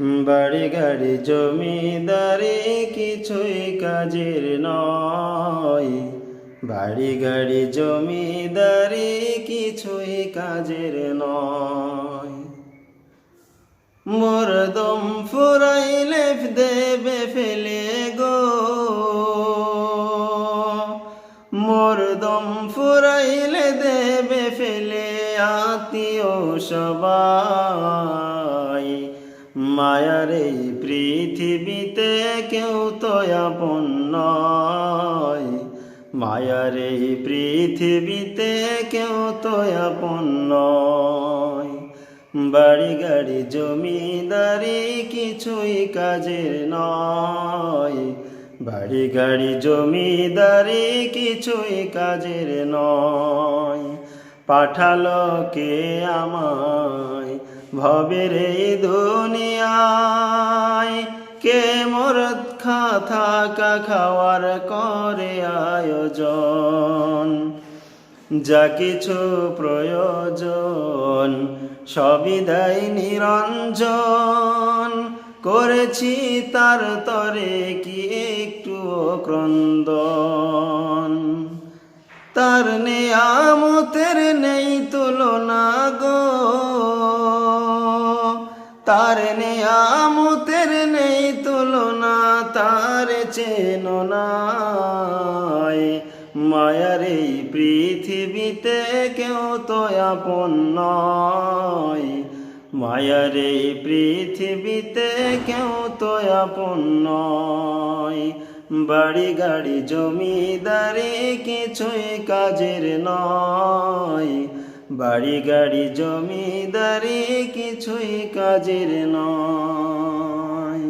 বাড়ি গাড়ি, জমিদারি কিছুই কাজের নয়। বাড়ি গাড়ি, জমিদারি কিছুই কাজের নয়। মোর দম ফুরাইলে দেবে ফেলে গো। মোর দম ফুরাইলে দেবে ফেলে আত্মীয় সবাই। মায়ার এই পৃথিবীতে কেউ তো আপন নয়। মায়ার এই পৃথিবীতে কেউ তো আপন নয়। বাড়ি গাড়ি, জমিদারি কিছুই কাজের নয়। বাড়ি গাড়ি, জমিদারি কিছুই কাজের নয়। পাঠালো কে আমায়? ভবের এই দুনিয়ায়, কে মোর খা থাকা খাওয়ার করে আয়োজন? যা কিছু প্রয়োজন, সবই দেয় নিরঞ্জন। করেছি তার তরে কি একটু ক্রন্দন? তার নেয়ামতের তার নেয়ামতের নেই তুলনা, তার চেনো মায়ার এই পৃথিবীতে কেউ তো আপন নয়। মায়ার এই পৃথিবীতে কেউ তো আপন নয়। বাড়ি গাড়ি, জমিদারি কিছুই কাজের নয়। বাড়ি গাড়ি জমিদারি কিছুই কাজের নয়।